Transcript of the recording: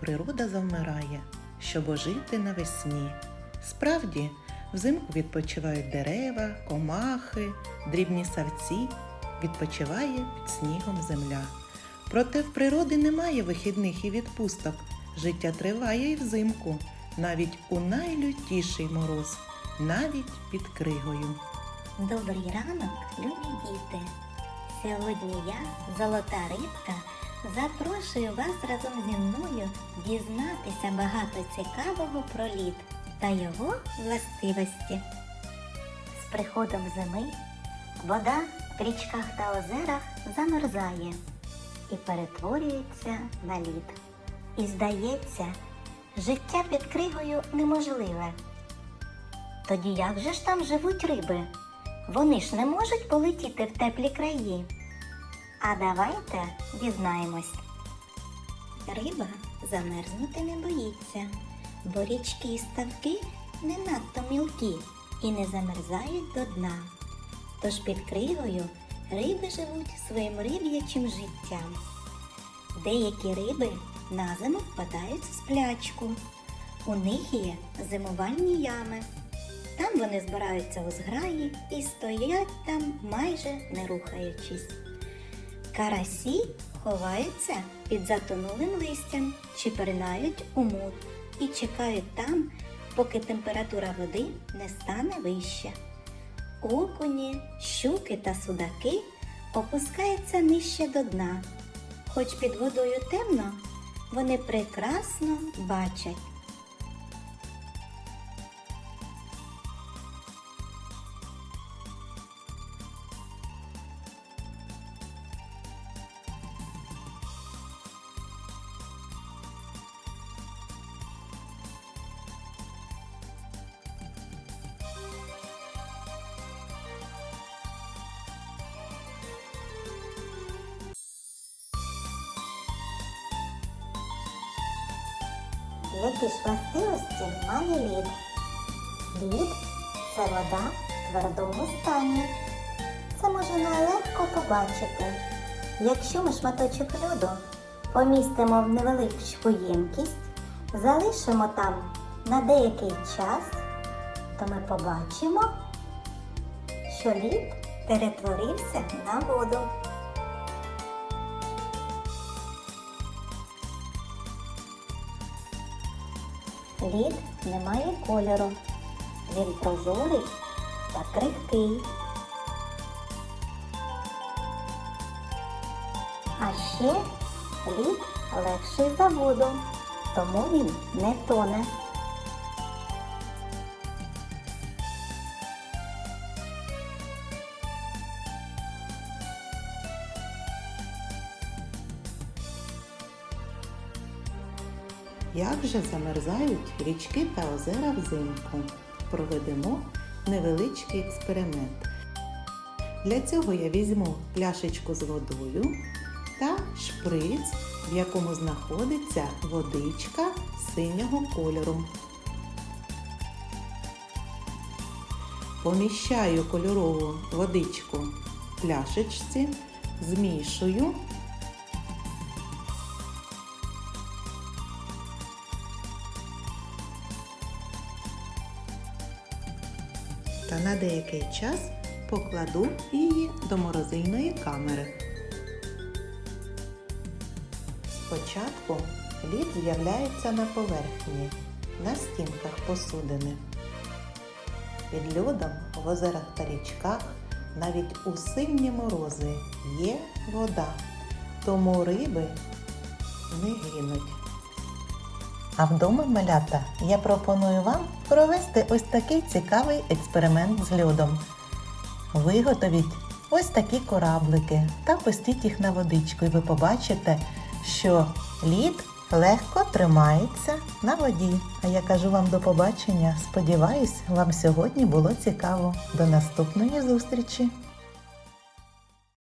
природа завмирає, щоб ожити навесні. Справді, взимку відпочивають дерева, комахи, дрібні савці, відпочиває під снігом земля. Проте в природи немає вихідних і відпусток. Життя триває і взимку, навіть у найлютіший мороз, навіть під кригою. Добрий ранок, любі діти! Сьогодні я, золота рибка, запрошую вас разом зі мною дізнатися багато цікавого про лід та його властивості. З приходом зими вода в річках та озерах замерзає і перетворюється на лід. І здається, життя під кригою неможливе. Тоді як же ж там живуть риби? Вони ж не можуть полетіти в теплі краї. А давайте дізнаємось. Риба замерзнути не боїться, бо річки і ставки не надто мілкі і не замерзають до дна. Тож під кригою риби живуть своїм риб'ячим життям. Деякі риби на зиму впадають в сплячку. У них є зимувальні ями. Там вони збираються у зграї і стоять там майже не рухаючись. Карасі ховаються під затонулим листям чи перенають у мут і чекають там, поки температура води не стане вища. Окуні, щуки та судаки опускаються нижче до дна. Хоч під водою темно, вони прекрасно бачать. Які ж властивості має лід? Лід це вода в твердому стані. Це можна легко побачити. Якщо ми шматочок льоду помістимо в невеличку ємкість, залишимо там на деякий час, то ми побачимо, що лід перетворився на воду. Лід не має кольору. Він прозорий та крихкий. А ще лід легший за воду, тому він не тоне. Як же замерзають річки та озера взимку? Проведемо невеличкий експеримент. Для цього я візьму пляшечку з водою та шприц, в якому знаходиться водичка синього кольору. Поміщаю кольорову водичку в пляшечці, змішую та на деякий час покладу її до морозильної камери. Спочатку лід з'являється на поверхні, на стінках посудини. Під льодом в озерах та річках навіть у сильні морози є вода, тому риби не гинуть. А вдома, малята, я пропоную вам провести ось такий цікавий експеримент з льодом. Виготовіть ось такі кораблики та пустіть їх на водичку, і ви побачите, що лід легко тримається на воді. А я кажу вам до побачення. Сподіваюсь, вам сьогодні було цікаво. До наступної зустрічі!